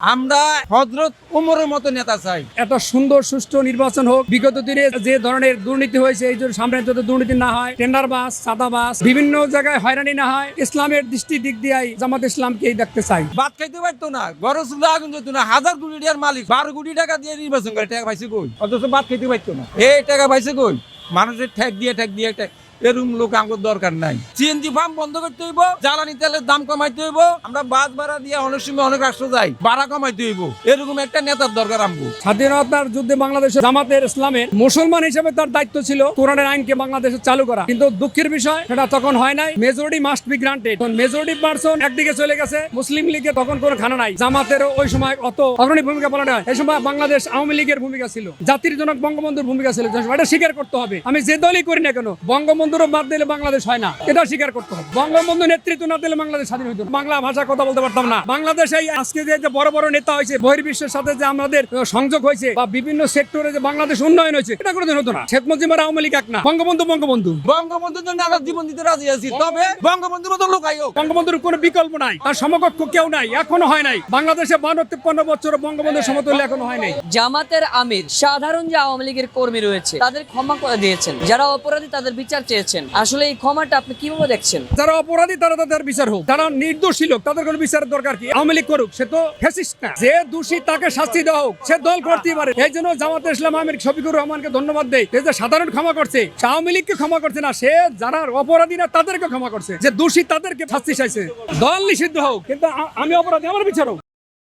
আমরা হজরত উমরের মতো নেতা চাই। একটা সুন্দর সুষ্ঠু নির্বাচন হোক। বিগত দিনে যে ধরনের দুর্নীতি হয়েছে এই জন্য সামনে যাতে দুর্নীতি না হয় টেন্ডার বাস সাদা বাস বিভিন্ন জায়গায় হয়রানি না হয় ইসলামের দৃষ্টি দিক দিয়ে জামাত ইসলামকে এই দেখতে চাই। বাদ খাইতে পারতো না। চুলা আগুন যেত না। হাজার কোটি টাকার মালিক বারো কোটি টাকা দিয়ে নির্বাচন করে টাকা পাইছে কই? অথচ বাদ খাইতে পারতো না। এই টাকা পাইছে কই? মানুষের ঠেক দিয়ে ঠেক দিয়ে ঠেক এরকম লোক আমার দরকার নাই। সিএনজি ফার্ম বন্ধ করতে হইব, জ্বালানি তেলের দাম কমাইতে হইব, আমরা বাস ভাড়া দিয়ে অনেক সময় অনেক রাষ্ট্র যাই, ভাড়া কমাইতে হইব। এরকম একটা নেতার দরকার আমগো। স্বাধীনতার যুদ্ধে বাংলাদেশের জামাতের ইসলামের মুসলমান হিসেবে তার দায়িত্ব ছিল কোরআনের আইনকে বাংলাদেশে চালু করা। কিন্তু দুঃখের বিষয়, সেটা তখন হয় নাই। Majority must be granted majority person একদিকে চলে গেছে, মুসলিম লীগে তখন কোনো খানা নাই। জামাতের ওই সময় অত অগ্রণী ভূমিকা পালন হয় এই সময় বাংলাদেশ আওয়ামী লীগের ভূমিকা ছিল। জাতির জনক বঙ্গবন্ধুর ভূমিকা ছিল। এটা স্বীকার করতে হবে। আমি যে দলই করি না কেন বঙ্গবন্ধুরও বাদ দিলে বাংলাদেশ হয় না। এটা স্বীকার করতে হবে। বঙ্গবন্ধু নেতৃত্ব না দিলে বাংলাদেশ স্বাধীন হইতো বাংলা ভাষা কথা বলতে পারতাম না। বাংলাদেশ এই আজকে যে বড় বড় নেতা হয়েছে বহির্বিশ্বের সাথে যে আমাদের সংযোগ হয়েছে বা বিভিন্ন সেক্টরে যে বাংলাদেশ উন্নয়ন হয়েছে এটা কোনোদিন হতো না। শেখ মুজিবুর আওয়ামী লীগ এক না। বঙ্গবন্ধু বঙ্গবন্ধু। বঙ্গবন্ধুর জন্য আমরা জীবন দিতে রাজি আছি। তবে বঙ্গবন্ধুর মতো লোক আইও বঙ্গবন্ধুর কোনো বিকল্প নাই। আর সমকক্ষ কেউ নাই এখনও হয় নাই। বাংলাদেশে বান্ন তিপ্পান্ন বছর বঙ্গবন্ধুর সমতুল্য এখনও হয় নাই। জামাতের আমির সাধারণ যে আওয়ামী লীগের কর্মী রয়েছে তাদের ক্ষমা করে দিয়েছেন। যারা অপরাধী তাদের বিচার চেয়েছেন আসলে এই ক্ষমাটা আপনি কীভাবে দেখছেন? যারা অপরাধী, তারা তাদের বিচার হোক। যারা নির্দোষী লোক তাদের কোনো বিচারের দরকার কি? আওয়ামী লীগ করুক, সে তো ফেসিস্ট না। যে দোষী, তাকে শাস্তি দেওয়া হোক, সে দল করতেই পারে। এই জন্য জামাত ইসলাম, আমির শফিকুর রহমানকে ধন্যবাদ দেয় যে সাধারণ ক্ষমা করছে আওয়ামী লীগকে ক্ষমা করছে না, সে যারা অপরাধী না, তাদেরকে ক্ষমা করছে। যে দোষী, তাদেরকে শাস্তি চাইছে। দল নিষিদ্ধ হোক, কিন্তু আমি অপরাধী, আমার বিচার হোক।